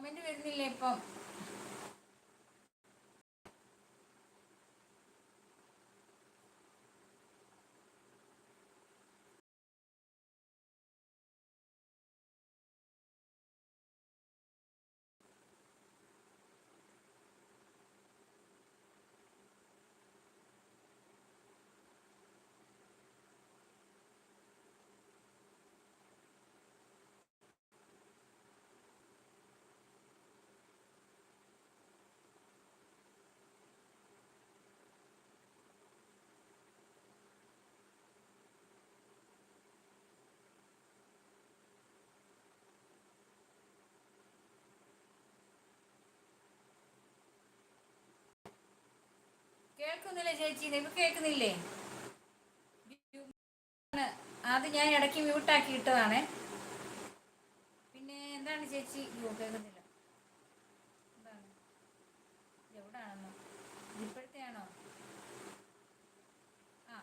Comment വരുന്നില്ല ഇപ്പം? കേൾക്കുന്നില്ലേ ചേച്ചി? നിങ്ങൾക്ക് കേൾക്കുന്നില്ലേ? അത് ഞാൻ ഇടയ്ക്ക് മ്യൂട്ടാക്കി ഇട്ടതാണേ. പിന്നെ എന്താണ് ചേച്ചി? കേൾക്കുന്നില്ല. എന്താണ്? ഇത് എവിടാണെന്നോ? ഇത് ഇപ്പോഴത്തെയാണോ? ആ.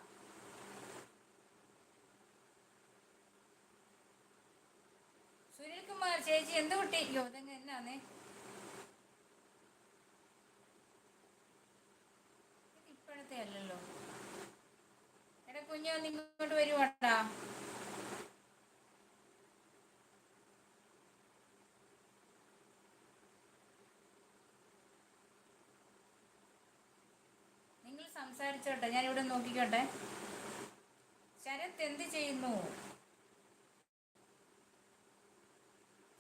സുനിൽകുമാർ ചേച്ചി എന്ത് കുട്ടി? ഇതെങ്ങനെ എന്നാന്നേ? കുഞ്ഞു ഒന്ന് ഇങ്ങോട്ട് വരുവാടാ. നിങ്ങൾ സംസാരിച്ചോട്ടെ ഞാൻ ഇവിടെ നോക്കിക്കോട്ടെ. ശരത് എന്ത് ചെയ്യുന്നു?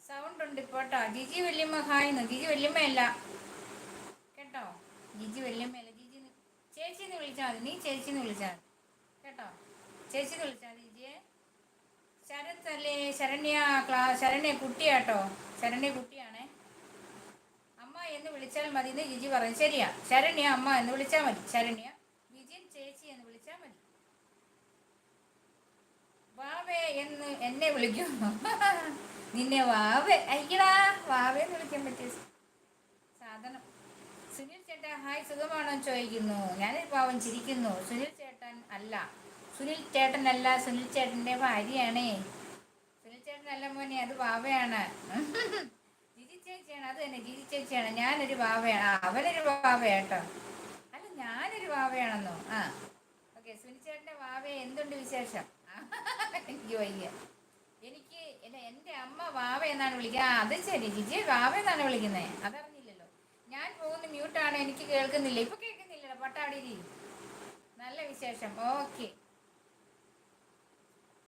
സൗണ്ട് ഉണ്ട് ഇപ്പോട്ടോ ജിജി വല്യമ്മ ഹായ്ന്ന് ജിജി വല്യമ്മയല്ല. കേട്ടോ? ജിജി വല്യമ്മയല്ല. ജിജി ന്ന് ചേച്ചിന്ന് വിളിച്ചാൽ മതി. നീ ചേച്ചിന്ന് വിളിച്ചാൽ മതി. കേട്ടോ. ചേച്ചിക്ക് വിളിച്ചാൽ ജിജിയെ ശരത് അല്ലേ ശരണ്യ ക്ലാ ശരണ്യ കുട്ടിയാട്ടോ. ശരണ്യ കുട്ടിയാണേ. അമ്മ എന്ന് വിളിച്ചാൽ മതി എന്ന് ജിജി പറയും. ശരിയാ. ശരണ്യ അമ്മ എന്ന് വിളിച്ചാൽ മതി. ശരണ്യ ജിജിൻ ചേച്ചി എന്ന് വിളിച്ചാൽ മതി. വാവേ എന്ന് എന്നെ വിളിക്കും. നിന്നെ വാവേ. അയ്യടാ വാവേ എന്ന് വിളിക്കാൻ പറ്റിയ സാധനം. സുനിൽ ചേട്ടാ ഹായ് സുഖമാണോ ചോദിക്കുന്നു. ഞാനൊരു പാവം ചിരിക്കുന്നു. സുനിൽ ചേട്ടൻ അല്ല. സുനിൽ ചേട്ടനല്ല സുനിൽ ചേട്ടന്റെ ഭാര്യയാണേ. സുനിൽ ചേട്ടനല്ല മോനെ അത് വാവയാണ്. ജിജി ചേച്ചിയാണ് അത് തന്നെ ജിജി ചേച്ചിയാണ്. ഞാനൊരു വാവയാണ്. അവനൊരു വാവയാട്ടോ അല്ല ഞാനൊരു വാവയാണെന്നോ? ആ. ഓക്കെ സുനിൽ ചേട്ടന്റെ വാവയെ എന്തുണ്ട് വിശേഷം? എനിക്ക് വയ്യ. എനിക്ക് എന്റെ അമ്മ വാവ എന്നാണ് വിളിക്കുക ആ അത് ശരി. ജിജി വാവ എന്നാണ് വിളിക്കുന്നത് അതറിഞ്ഞില്ലല്ലോ. ഞാൻ പോകുന്ന മ്യൂട്ടാണ് എനിക്ക് കേൾക്കുന്നില്ല. ഇപ്പൊ കേൾക്കുന്നില്ലല്ലോ. പട്ടാടി നല്ല വിശേഷം. ഓക്കെ.